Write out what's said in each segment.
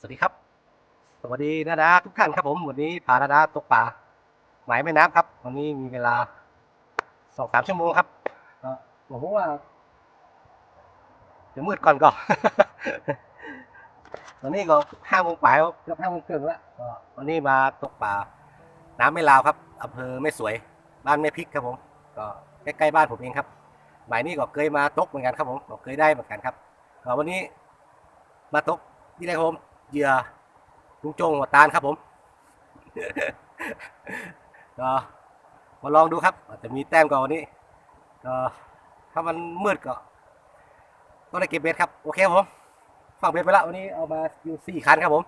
สวัสดีครับ สวัสดีนาดาทุกท่านครับผม วันนี้พานาดาตกป่าหมายแม่น้ำครับ วันนี้มีเวลาสองสามชั่วโมงครับก็ผมว่าจะมืดก่อนก่อนตอนนี้ก็ห้าโมงปลายแล้วเกือบห้าโมงครึ่งแล้วก็วันนี้มาตกป่า น้ำไม่ลาวครับอำเภอไม่สวย บ้านแม่พริกครับผม ก็ใกล้ๆบ้านผมเองครับหมายนี้ก็เคยมาตกเหมือนกันครับผมก็เคยได้เหมือนกันครับก็วันนี้มาตกที่ไรครับผม เหยื่อลุงโจงหัวตาลครับผมก็มาลองดูครับอาจจะมีแต้มก่อนวันนี้ก็ถ้ามันมืดก็ต้องได้เก็บเบ็ดครับ โอเคผมฟังเบ็ดไปแล้ววันนี้เอามาอยู่สี่คันครับผม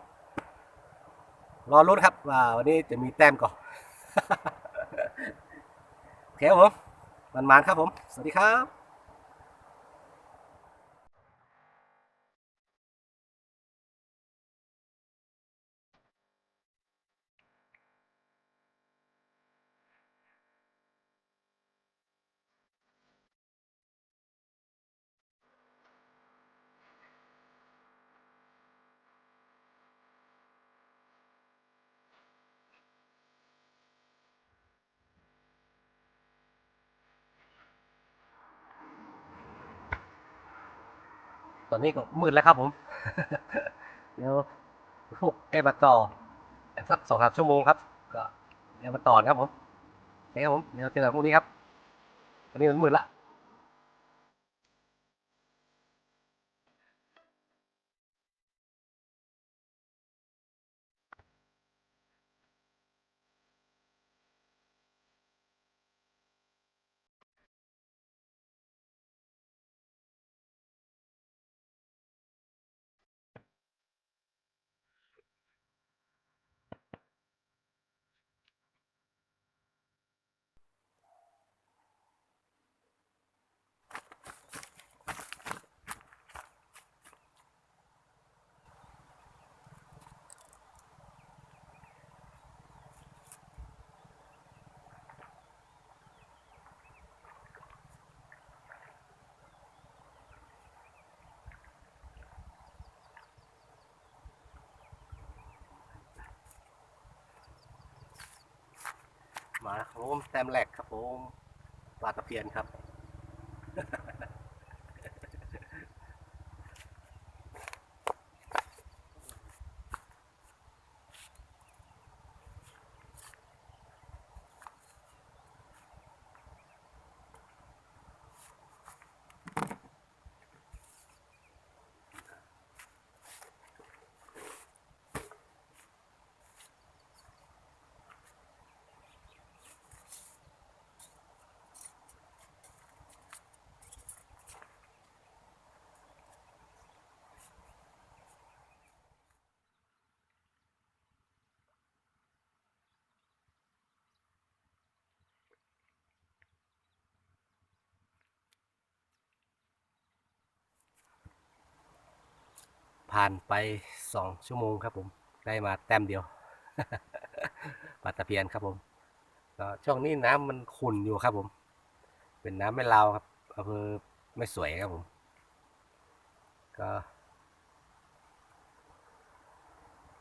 รอรุ้นครับว่าวันนี้จะมีแต้มก่อนโอเคผมมันมานครับผม สวัสดีครับ ตอนนี้ก็มืดแล้วครับผม เดี๋ยวพวกแกล้มาต่อสักสองสามชั่วโมงครับ ก็เดี๋ยวมาต่อครับผมโอเคครับผม เดี๋ยวเจอกันพรุ่งนี้ครับ ตอนนี้มันมืดละ มาครับผมแตมแหลกครับผมปลาตะเพียนครับ ผ่านไปสองชั่วโมงครับผม ได้มาแต้มเดียวปลาตะเพียนครับผมก็ช่วงนี้น้ำมันขุ่นอยู่ครับผม เป็นน้ำไม่ลาวครับอำเภอไม่สวยครับผม ก็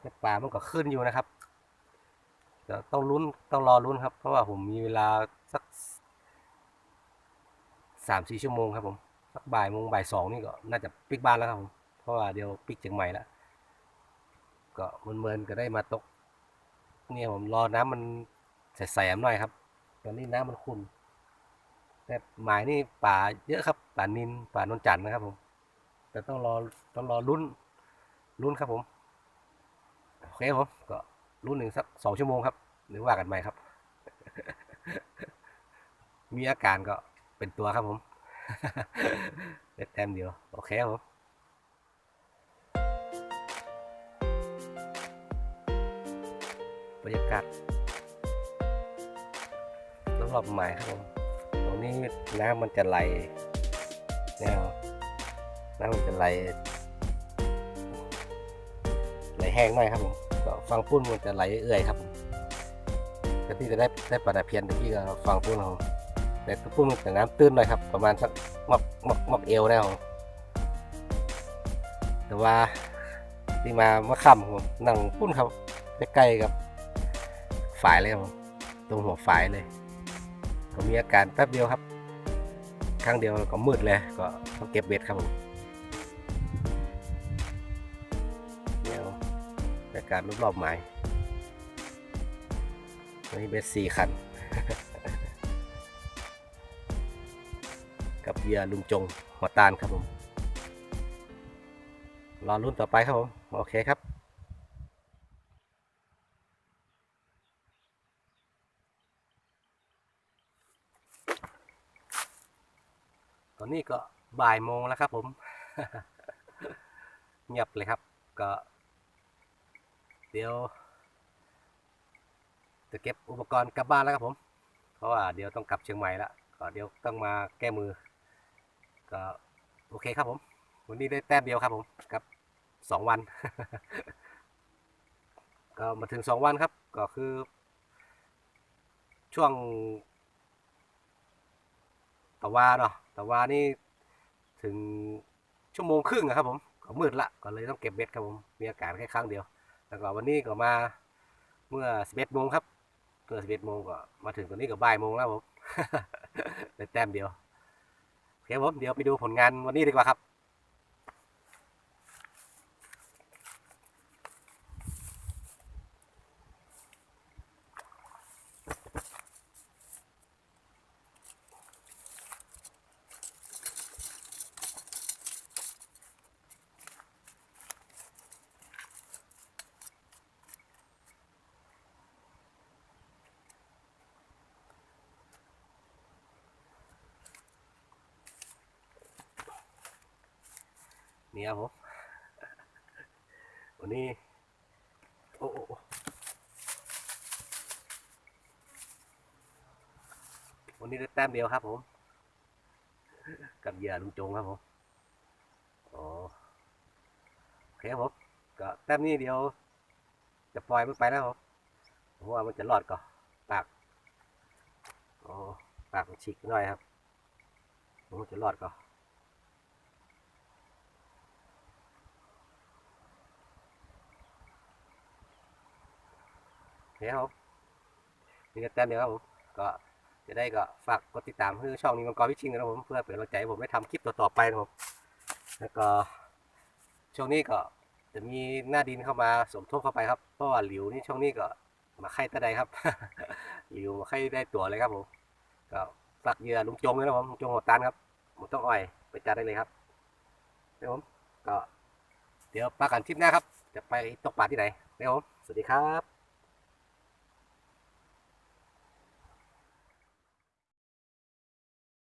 แต่ปลามันก็ขึ้นอยู่นะครับก็ต้องลุ้นต้องรอลุ้นครับ เพราะว่าผมมีเวลาสักสามสี่ชั่วโมงครับผม สักบ่ายโมงบ่ายสองนี่ก็น่าจะปิกบ้านแล้วครับผม ราะว่าเดี๋ยวปิกเชียงใหม่แล้วก็มันเมินๆก็ได้มาตก เนี่ยผมรอน้ำมันใสๆหน่อยครับ ตอนนี้น้ำมันขุ่นแต่หมายนี่ป่าเยอะครับป่านินป่านนจันนะครับผม แต่ต้องรอต้องรอลุ้นลุ้นครับผมโอเคผมก็ลุ้นหนึ่งสักสองชั่วโมงครับหรือว่ากันใหม่ครับ มีอาการก็เป็นตัวครับผมเด็ดแต้มเดียว โอเคครับผม บรรยากาศรอบๆใหม่ครับผมตรงนี้น้ำมันจะไหลแนวน้ำมันจะไหลไหลแห้งหน่อยครับผมก็ฟังปุ้นมันจะไหลเอื่อยครับผมก็ที่จะได้ได้ปลาตะเพียนตะกี้ก็ฟังปุ้นเราแต่ปุ้นมันจะน้ำตื้นหน่อยครับ ประมาณสักมักมักมักเอวแนวแต่ว่าที่มาเมื่อค่ำผมนั่งปุ้นครับใกล้ๆกับ ฝายเลยครับตรงหัวฝายเลยก็มีอาการแป๊บเดียวครับ ครั้งเดียวก็มืดเลยก็ต้องเก็บเบ็ดครับผมเดี๋ยวบรรยากาศรอบๆหมายวันนี้เบ็ดสี่คัน กับเหยื่ลุงจงหัวตาลครับผมรอรุ่นต่อไปครับผม โอเคครับ อนนี้ก็บ่ายโมงแล้วครับผม เงียบเลยครับ ก็ เดี๋ยว จะเก็บอุปกรณ์กลับบ้านแล้วครับผม เพราะว่าเดี๋ยวต้องกลับเชียงใหม่แล้วก็เดี๋ยวต้องมาแก้มือ ก็โอเคครับผม วันนี้ได้แต้มเดียวครับผมกับสองวัน ก็มาถึงสองวันครับ ก็คือ ช่วงตะวาเนาะ ต่วานี่ถึงชั่วโมงครึ่งนะครับผมก็มืดละก็เลยต้องเก็บเบ็ดครับผมมีอากาศแค่ครั้งเดียว แล้วก็วันนี้ก็มาเมื่อ 11โมงครับเมื่อ11โมงก็มาถึงตอนนี้ก็บ่ายโมงแล้วผมได้แต้มเดียวโอเคผมเดี๋ยวไปดูผลงานวันนี้ดีกว่าครับ นี่ครับผมวันนี้โอ้วันนี้ได้แต้มเดียวครับผม กับเหยื่อลุงจงครับผมโอ้โอเคครับผมก็แต้มนี้เดียว จะปล่อยมันไปแล้วครับเพราะว่ามันจะรอดก่อนปากโอ้ปากฉีกหน่อยครับมันจะรอดก่อน โอเคครับผมมีแต่แต้มเดียวครับผมก็จะได้ก็ฝากกดติดตามเพื่อช่องนี้มังกรวิชิงนะครับผมเพื่อเป็นกำลังใจให้ผมได้ทำคลิปต่อๆไปนะครับแล้วก็ช่วงนี้ก็จะมีหน้าดินเข้ามาสมทบเข้าไปครับ เพราะว่าหลิวนี่ช่วงนี้ก็มาไข่ตะไดครับ หลิวมาไข่ได้ตัวเลยครับผมก็ฝากเหยื่อลุงจงเลยนะครับผมลุงจงหัวตานครับหมดต้องอ้อยไปจัดได้เลยครับครับผมก็เดี๋ยวปากันทิปหน้าครับ จะไปตกปลาที่ไหนนะครับผมสวัสดีครับ